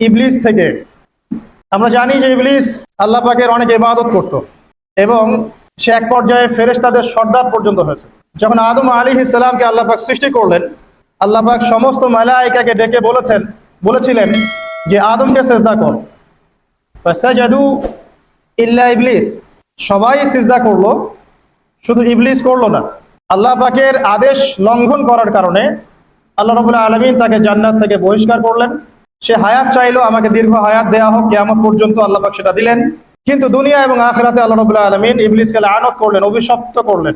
ইবলিস থেকে। আমরা জানি যে ইবলিস আল্লাহ পাকের অনেক ইবাদত করত এবং সে এক পর্যায়ে ফেরেশতাদের সর্দার পর্যন্ত হয়েছে। যখন আদম আলী ইসলামকে আল্লাহ পাক সৃষ্টি করলেন, আল্লাহ পাক সমস্ত মালাইকাকে ডেকে বলেছেন, বলেছিলেন যে, আদমকে সেজদা কর। ফাসাজাদু ইল্লা ইবলিস। সবাই সিজদা করল, শুধু ইবলিস করল না। আল্লাহ পাকের আদেশ লঙ্ঘন করার কারণে আল্লাহ রবুল্লাহ আলমিন তাকে জান্নাত থেকে বহিষ্কার করলেন। সে হায়াত চাইলো, আমাকে দীর্ঘ হায়াত দেয়া হোক কেমন পর্যন্ত আল্লাহ সেটা দিলেন। কিন্তু দুনিয়া এবং আখেরাতে আল্লাহ রবুল্লাহ আলমিন ইবলিসকে আনত করলেন, অভিশপ্ত করলেন।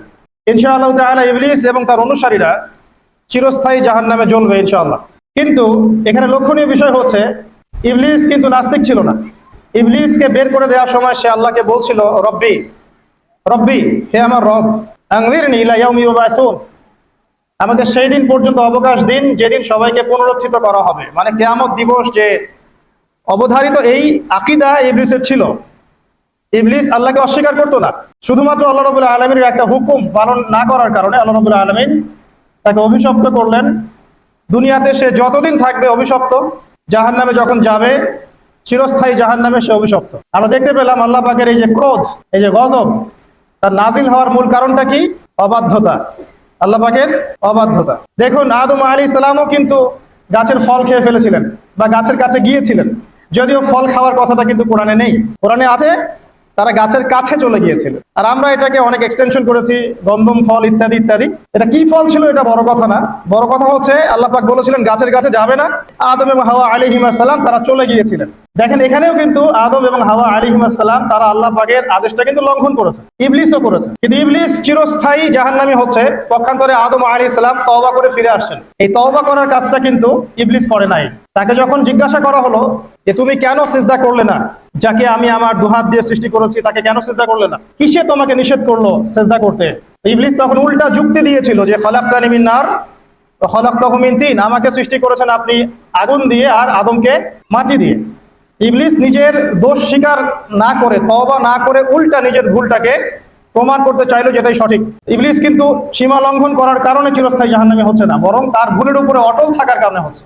ইনশাআল্লাহ তাআলা ইবলিস এবং তার অনুসারীরা চিরস্থায়ী জাহান নামে জ্বলবে ইনশাআল্লাহ। কিন্তু এখানে লক্ষণীয় বিষয় হচ্ছে, ইবলিস কিন্তু নাস্তিক ছিল না। ইবলিসকে বের করে দেওয়ার সময় সে আল্লাহকে বলছিল, রব্বি রব্বি, হে আমার রব, আংদিরনি নীলা ইয়াউমি ইউবাসুন। আমাকে সেই দিন পর্যন্ত অবকাশ দিন, যেদিন সবাইকে পুনরুত্থিত করা হবে। মানে কেয়ামত দিবস যে অবধারিত এই আকিদা ইবলিসের ছিল। ইবলিস আল্লাহকে অস্বীকার করতো না। শুধুমাত্র আল্লাহ রবুল্লাহ আলমীর একটা হুকুম পালন না করার কারণে আল্লাহ রবুল্লাহ আলমিন তাকে অভিশপ্ত করলেন। দুনিয়াতে সে যতদিন থাকবে অভিশপ্ত। জাহান নামে যখন যাবে, চিরস্থায়ী জাহান নামে সে অভিশপ্ত। আমরা দেখতে পেলাম আল্লাহ পাকের এই যে ক্রোধ, এই যে গজব, তার নাজিল হওয়ার মূল কারণটা কি? অবাধ্যতা। আল্লাহ পাকের অবাধ্যতা। দেখুন, আদম আলী ইসলামও কিন্তু গাছের ফল খেয়ে ফেলেছিলেন বা গাছের কাছে গিয়েছিলেন। যদিও ফল খাওয়ার কথাটা কিন্তু কোরআনে নেই। কোরআনে আছে তারা গাছের কাছে চলে গিয়েছিল। আর আমরা এটাকে অনেক এক্সটেনশন করেছি, গন্ধম ফল ইত্যাদি ইত্যাদি। এটা কি ফল ছিল? এটা বড় কথা না। বড় কথা হচ্ছে, আল্লাহ পাক বলেছিলেন, গাছের কাছে যাবে না। আদম এবং হাওয়া আলী সালাম তারা চলে গিয়েছিলেন। দেখেন, এখানেও কিন্তু আদম এবং হাওয়া আলী সালাম তারা আল্লাহ পাকের আদেশটা কিন্তু লঙ্ঘন করেছে, ইবলিসও করেছে। কিন্তু ইবলিস চিরস্থায়ী জাহান্নামী হচ্ছে, পক্ষান্তরে আদম আলী সালাম তওবা করে ফিরে আসছেন। এই তওবা করার কাজটা কিন্তু ইবলিস করে নাই। তাকে যখন জিজ্ঞাসা করা হলো যে তুমি কেন সিজদা করলে না? যাকে আমি আমার দুহাত দিয়ে সৃষ্টি করেছি, তাকে কেন সিজদা করলে না? কিসে তোমাকে নিষেধ করল সেজদা করতে? ইবলিস তখন উল্টা যুক্তি দিয়েছিল যে খলাক তানিমিন নার খলাক তহমিন তিন। আমাকে সৃষ্টি করেছেন আপনি আগুন দিয়ে আর আদমকে মাটি দিয়ে। ইবলিস নিজের দোষ স্বীকার না করে তবা না করে উল্টা নিজের ভুলটাকে প্রমাণ করতে চাইলো যেটাই সঠিক। ইবলিস কিন্তু সীমা লঙ্ঘন করার কারণে চিরস্থায়ী জাহান্নামে হচ্ছে না, বরং তার ভুলের উপরে অটল থাকার কারণে হচ্ছে।